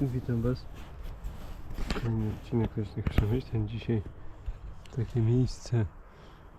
Witam Was. Kolejny odcinek Leśnych Przemyśleń. Dzisiaj takie miejsce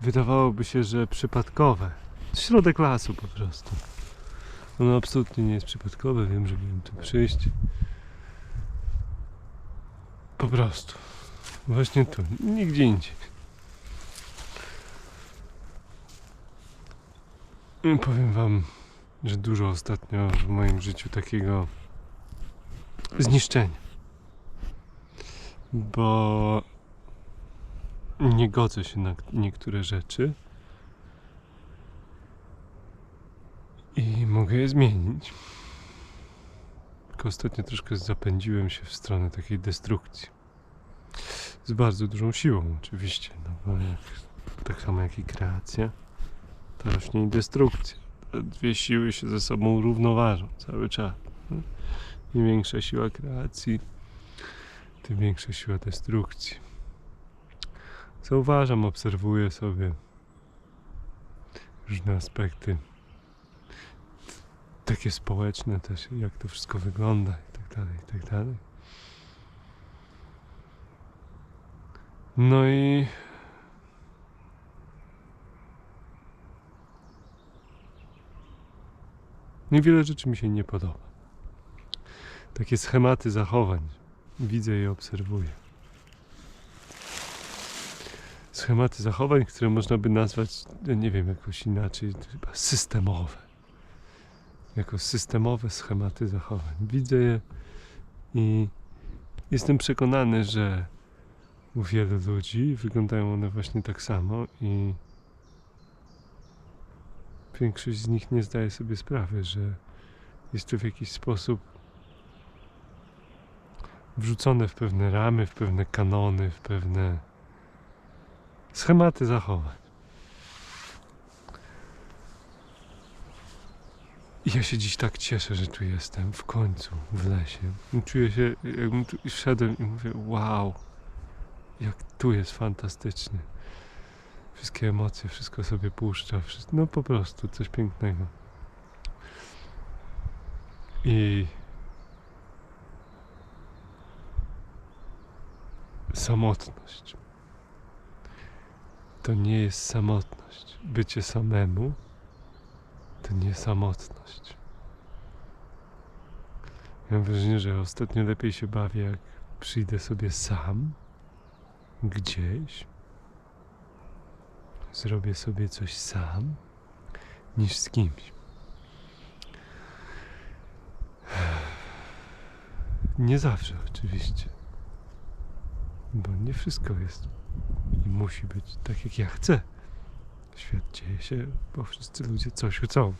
wydawałoby się, że przypadkowe. Środek lasu po prostu. Ono absolutnie nie jest przypadkowe. Wiem, że miałem tu przyjść. Po prostu. Właśnie tu. Nigdzie indziej. I powiem Wam, że dużo ostatnio w moim życiu takiego zniszczenia. Bo nie godzę się na niektóre rzeczy i mogę je zmienić. Tylko ostatnio troszkę zapędziłem się w stronę takiej destrukcji. Z bardzo dużą siłą, oczywiście, no bo jak, tak samo jak i kreacja, to rośnie i destrukcja. Te dwie siły się ze sobą równoważą cały czas. Im większa siła kreacji, tym większa siła destrukcji. Zauważam, obserwuję sobie różne aspekty takie społeczne też, jak to wszystko wygląda i tak dalej, i tak dalej. No i niewiele rzeczy mi się nie podoba takie schematy zachowań. Widzę i obserwuję. Schematy zachowań, które można by nazwać, nie wiem, jakoś inaczej, chyba systemowe. Jako systemowe schematy zachowań. Widzę je i jestem przekonany, że u wielu ludzi wyglądają one właśnie tak samo i większość z nich nie zdaje sobie sprawy, że jest to w jakiś sposób wrzucone w pewne ramy, w pewne kanony, w pewne schematy zachowań. I ja się dziś tak cieszę, że tu jestem, w końcu, w lesie. Czuję się, jakbym tu wszedłem i mówię, wow, jak tu jest fantastycznie. Wszystkie emocje, wszystko sobie puszcza, wszystko, no po prostu coś pięknego. I samotność. To nie jest samotność. Bycie samemu to nie samotność. Mam wrażenie, że ostatnio lepiej się bawię, jak przyjdę sobie sam gdzieś, zrobię sobie coś sam, niż z kimś. Nie zawsze, oczywiście. Bo nie wszystko jest i musi być tak, jak ja chcę. Świat dzieje się, bo wszyscy ludzie coś chcą.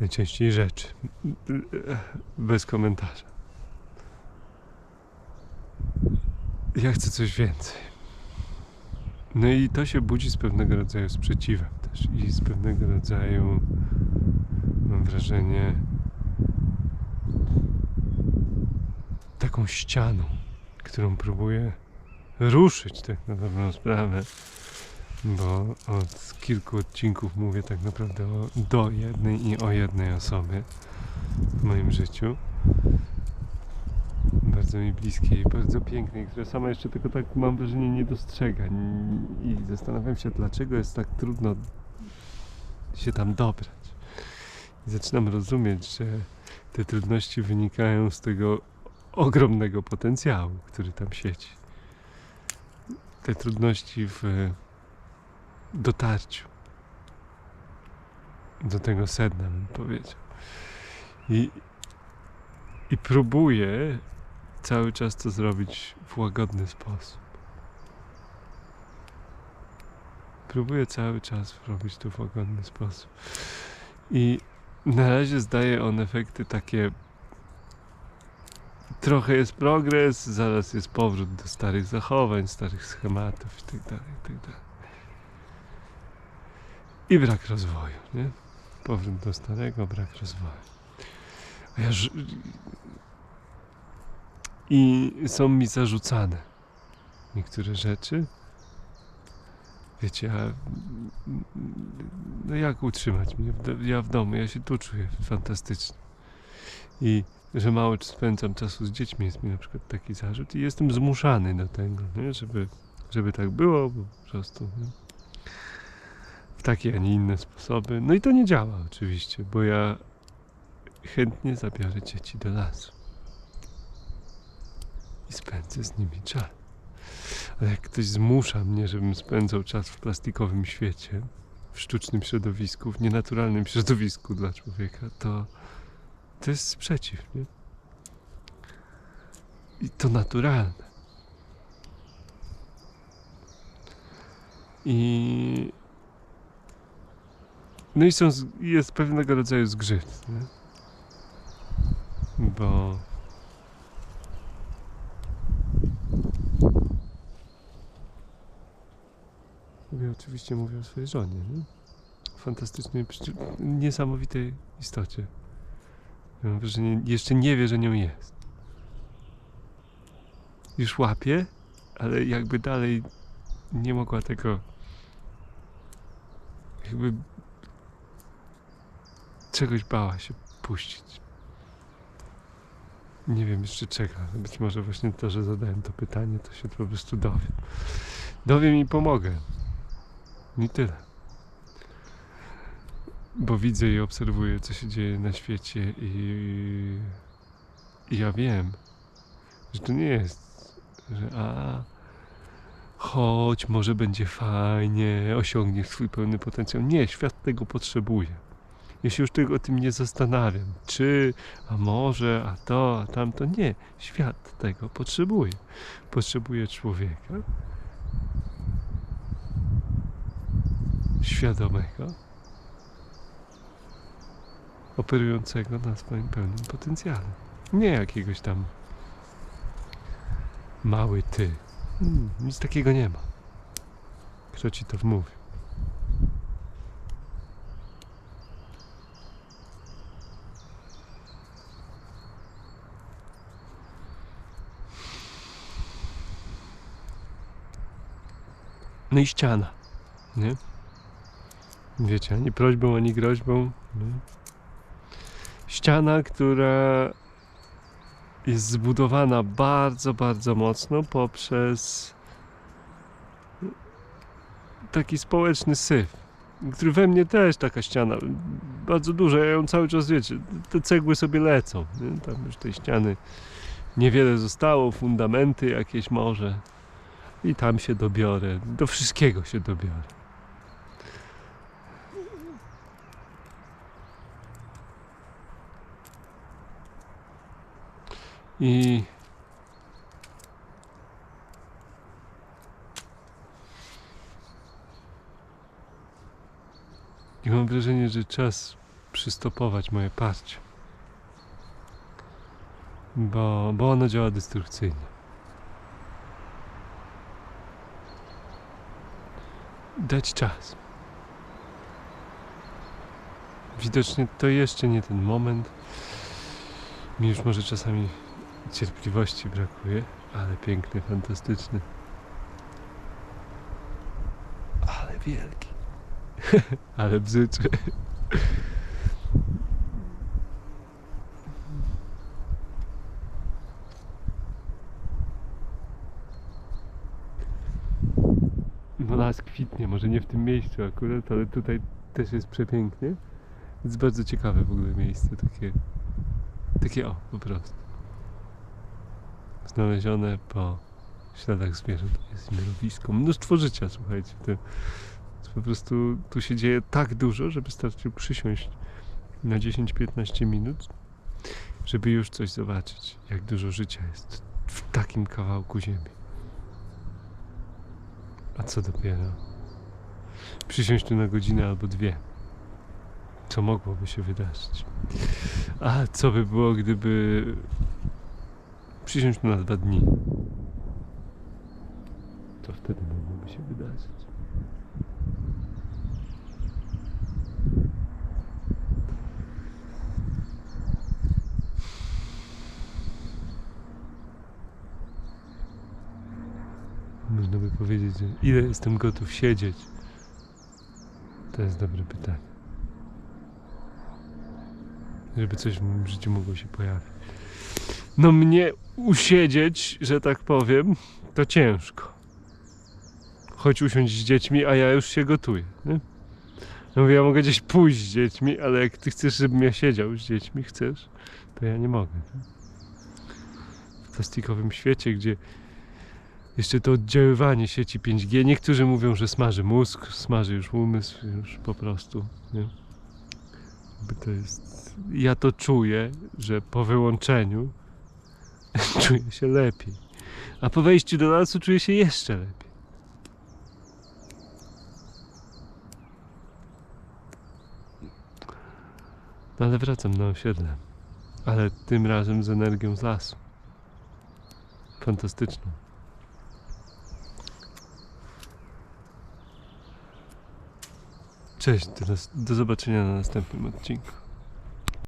Najczęściej rzeczy. Bez komentarza. Ja chcę coś więcej. No i to się budzi z pewnego rodzaju sprzeciwem też i z pewnego rodzaju, mam wrażenie, taką ścianą, którą próbuję ruszyć tak na dobrą sprawę, bo od kilku odcinków mówię tak naprawdę o, do jednej i o jednej osobie w moim życiu. Bardzo mi bliskiej, bardzo pięknej, która sama jeszcze tego tak mam wrażenie nie dostrzega i zastanawiam się dlaczego jest tak trudno się tam dobrać. I zaczynam rozumieć, że te trudności wynikają z tego ogromnego potencjału, który tam siedzi. Te trudności w dotarciu do tego sedna, bym powiedział. I, I próbuję cały czas to zrobić w łagodny sposób. Próbuję cały czas robić to w łagodny sposób. I na razie zdaje on efekty takie trochę jest progres, zaraz jest powrót do starych zachowań, starych schematów itd. itd. I brak rozwoju, nie? Powrót do starego, brak rozwoju. Ja ż... I są mi zarzucane niektóre rzeczy. Wiecie, a no jak utrzymać mnie? w Ja w domu, ja się tu czuję fantastycznie. I że mało spędzam czasu z dziećmi, jest mi na przykład taki zarzut i jestem zmuszany do tego, nie? Żeby, żeby tak było, bo po prostu nie? w takie, a nie inne sposoby. No i to nie działa oczywiście, bo ja chętnie zabiorę dzieci do lasu i spędzę z nimi czas. Ale jak ktoś zmusza mnie, żebym spędzał czas w plastikowym świecie, w sztucznym środowisku, w nienaturalnym środowisku dla człowieka, to to jest sprzeciw, nie? I to naturalne. I no i są, jest pewnego rodzaju zgrzyt, nie? Bo Mówię oczywiście mówię o swojej żonie, nie? Fantastycznej, niesamowitej istocie. Mam wrażenie, jeszcze nie wie, że nią jest. Już łapie, ale jakby dalej nie mogła tego. Jakby czegoś bała się puścić. Nie wiem jeszcze czego. Być może właśnie to, że zadałem to pytanie, to się po prostu dowiem. Dowiem i pomogę. I tyle. Bo widzę i obserwuję, co się dzieje na świecie, i, i ja wiem, że to nie jest, że a chodź, może będzie fajnie, osiągniesz swój pełny potencjał. Nie, świat tego potrzebuje. Ja się już tego o tym nie zastanawiam. Czy, a może, a to, a tamto. Nie, świat tego potrzebuje. Potrzebuje człowieka świadomego, operującego na swoim pełnym potencjale. Nie jakiegoś tam mały ty. Mm, Nic takiego nie ma. Kto ci to wmówi? No i ściana, nie? Wiecie, ani prośbą, ani groźbą. Nie? Ściana, która jest zbudowana bardzo, bardzo mocno poprzez taki społeczny syf, który we mnie też taka ściana, bardzo duża, ja ją cały czas, wiecie, te cegły sobie lecą, nie? tam już tej ściany niewiele zostało, fundamenty jakieś może i tam się dobiorę, do wszystkiego się dobiorę. I I mam wrażenie, że czas przystopować moje parcie. Bo, bo ono działa destrukcyjnie. Dać czas. Widocznie to jeszcze nie ten moment. Mi już może czasami cierpliwości brakuje, ale piękny, fantastyczny. Ale wielki. ale bzyczny. No las kwitnie, może nie w tym miejscu akurat, ale tutaj też jest przepięknie. Jest bardzo ciekawe w ogóle miejsce, takie, takie o, po prostu znalezione po śladach zwierząt. Jest mnóstwo życia, słuchajcie. To po prostu tu się dzieje tak dużo, że wystarczy przysiąść na 10-15 minut, żeby już coś zobaczyć, jak dużo życia jest w takim kawałku ziemi. A co dopiero? Przysiąść tu na godzinę albo dwie. Co mogłoby się wydarzyć? A co by było, gdyby przysiąść tu na dwa dni. Co wtedy mogłoby się wydarzyć? Można by powiedzieć, że ile jestem gotów siedzieć? To jest dobre pytanie. żeby coś w moim życiu mogło się pojawić. No mnie usiedzieć, że tak powiem, to ciężko. Chodź usiąść z dziećmi, a ja już się gotuję. Nie? No mówię, ja mogę gdzieś pójść z dziećmi, ale jak ty chcesz, żebym ja siedział z dziećmi, chcesz, to ja nie mogę. Nie? W plastikowym świecie, gdzie jeszcze to oddziaływanie sieci 5G, niektórzy mówią, że smaży mózg, smaży już umysł, już po prostu. Nie? To jest... Ja to czuję, że po wyłączeniu czuję się lepiej. A po wejściu do lasu czuję się jeszcze lepiej. No ale wracam na osiedle. Ale tym razem z energią z lasu. Fantastyczną. Cześć, do, do zobaczenia na następnym odcinku.